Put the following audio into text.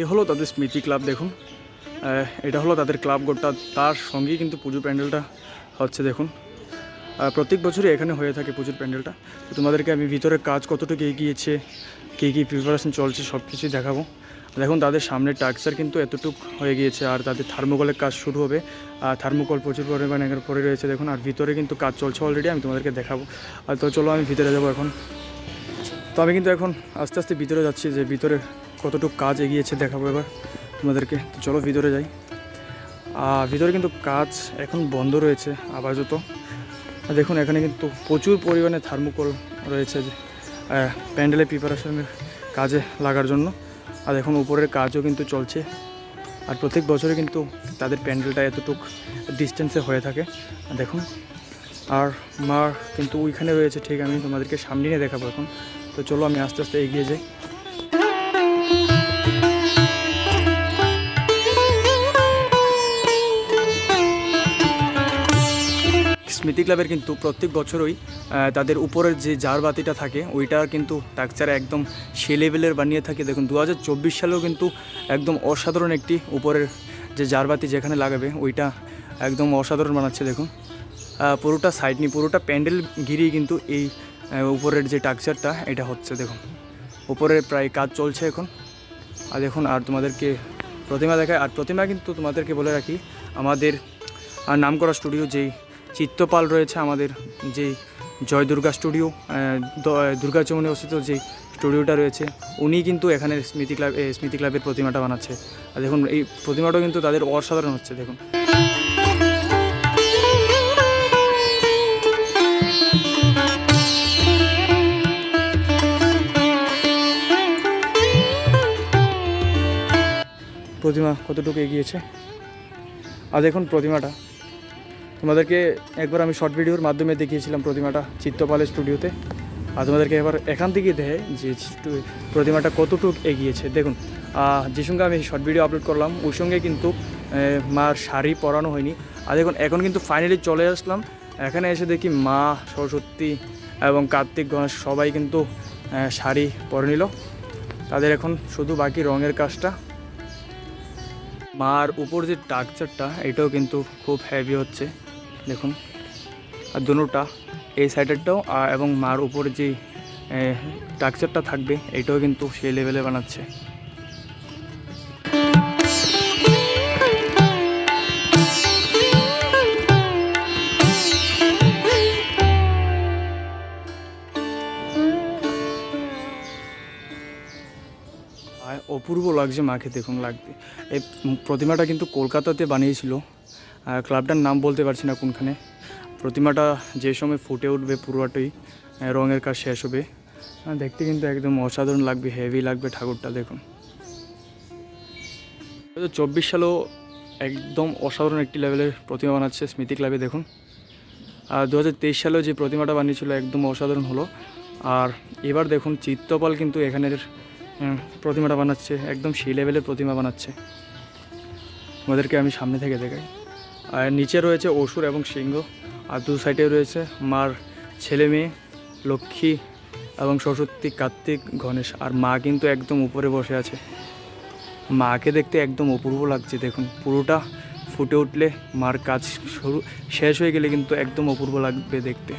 এ হলো তাদের স্মৃতি ক্লাব, দেখুন। এটা হলো তাদের ক্লাব গোটা তার সঙ্গেই কিন্তু পুজো প্যান্ডেলটা হচ্ছে, দেখুন। প্রত্যেক বছরই এখানে হয়ে থাকে পুজোর প্যান্ডেলটা। তো তোমাদেরকে আমি ভিতরে কাজ কতটুকু এগিয়েছে, কী কী প্রিপারেশন চলছে সব কিছুই দেখাবো। দেখুন, তাদের সামনে টাক্সার কিন্তু এতটুক হয়ে গিয়েছে, আর তাদের থার্মোকলের কাজ শুরু হবে। আর থার্মোকল প্রচুর পরিমাণে পড়ে রয়েছে, দেখুন। আর ভিতরে কিন্তু কাজ চলছে অলরেডি আমি তোমাদেরকে দেখাবো। আর তো চলো, আমি ভিতরে যাব এখন। তো আমি কিন্তু এখন আস্তে আস্তে ভিতরে যাচ্ছি, যে ভিতরে কতটুকু কাজ এগিয়েছে দেখাবো এবার তোমাদেরকে। তো চলো ভিতরে যাই। আর ভিতরে কিন্তু কাজ এখন বন্ধ রয়েছে, আপাতত। দেখুন, এখানে কিন্তু প্রচুর পরিমাণে থার্মোকল রয়েছে যে প্যান্ডেলের প্রিপারেশনের কাজে লাগার জন্য। আর এখন উপরের কাজও কিন্তু চলছে। আর প্রত্যেক বছরে কিন্তু তাদের প্যান্ডেলটা এতটুক ডিস্টেন্সে হয়ে থাকে। দেখুন, আর মা কিন্তু ওইখানে রয়েছে, ঠিক আমি তোমাদেরকে সামনে নিয়ে দেখাবো এখন। তো চলো, আমি আস্তে আস্তে এগিয়ে যাই। স্মৃতি ক্লাবের কিন্তু প্রত্যেক বছরই তাদের উপরের যে জার বাতিটা থাকে, ওইটা কিন্তু টাকচার একদম সে লেভেলের বানিয়ে থাকে। দেখুন দু হাজার চব্বিশ সালেও কিন্তু একদম অসাধারণ একটি উপরের যে জার বাতি যেখানে লাগাবে, ওইটা একদম অসাধারণ বানাচ্ছে, দেখুন। পুরোটা সাইড নিয়ে, পুরোটা প্যান্ডেল ঘিরেই কিন্তু এই উপরের যে টাকচারটা, এটা হচ্ছে, দেখুন। উপরে প্রায় কাজ চলছে এখন। আর দেখুন, আর তোমাদেরকে প্রতিমা দেখায়, আর প্রতিমা কিন্তু তোমাদেরকে বলে রাখি, আমাদের আর নামকরা স্টুডিও যেই চিত্তপাল রয়েছে আমাদের যেই জয় দুর্গা স্টুডিও দুর্গা চৌমনি অবস্থিত যেই স্টুডিওটা রয়েছে উনি কিন্তু এখানে স্মৃতি ক্লাব স্মৃতি ক্লাবের প্রতিমাটা বানাচ্ছে। আর দেখুন, এই প্রতিমাটাও কিন্তু তাদের অসাধারণ হচ্ছে, দেখুন। প্রতিমা কতটুকু এগিয়েছে? আর দেখুন প্রতিমাটা। তোমাদেরকে একবার আমি শর্ট ভিডিওর মাধ্যমে দেখিয়েছিলাম প্রতিমাটা চিত্তপালের স্টুডিওতে আর তোমাদেরকে এবার এখান থেকে দেখে যে প্রতিমাটা কতটুকু এগিয়েছে। দেখুন যে সঙ্গে আমি শর্ট ভিডিও আপলোড করলাম, ওই সঙ্গে কিন্তু মার শাড়ি পরানো হয়নি। আর দেখুন, এখন কিন্তু ফাইনালি চলে আসলাম। এখানে এসে দেখি মা, সরস্বতী এবং কার্তিক, গণেশ সবাই কিন্তু শাড়ি পরে নিল। তাদের এখন শুধু বাকি রঙের কাজটা। মার উপর যে টাকচারটা এটাও কিন্তু খুব হ্যাভি হচ্ছে। দেখুন। আর দুটোটা এই সাইডেরটাও, আর এবং মার উপর যে টাকচারটা থাকবে, এটাও কিন্তু সেই লেভেলে বানাচ্ছে। অপূর্ব লাগছে মাকে, দেখুন লাগবে এই প্রতিমাটা কিন্তু কলকাতাতে বানিয়েছিল। ক্লাবটার নাম বলতে পারছি না কোনখানে। প্রতিমাটা যে সময় ফুটে উঠবে পুরোটাই রঙের কাজ শেষ হবে। দেখতে কিন্তু একদম অসাধারণ লাগবে হেভি লাগবে ঠাকুরটা, দেখুন। চব্বিশ সালেও একদম অসাধারণ একটি লেভেলের প্রতিমা বানাচ্ছে স্মৃতি ক্লাবে, দেখুন। আর দু হাজার তেইশ সালেও যে প্রতিমাটা বানিয়েছিল একদম অসাধারণ হলো। আর এবার দেখুন চিত্তপাল কিন্তু এখানের প্রতিমাটা বানাচ্ছে, একদম সেই লেভেলের প্রতিমা বানাচ্ছে। আমাদেরকে আমি সামনে থেকে দেখাই। আর নিচে রয়েছে অসুর এবং সিংহ, আর দু সাইডে রয়েছে মার ছেলে মেয়ে, লক্ষ্মী এবং সরস্বতী, কার্তিক, গণেশ। আর মা কিন্তু একদম উপরে বসে আছে। মাকে দেখতে একদম অপূর্ব লাগছে, দেখুন। পুরোটা ফুটে উঠলে মার কাজ শুরু, শেষ হয়ে গেলে কিন্তু একদম অপূর্ব লাগবে দেখতে।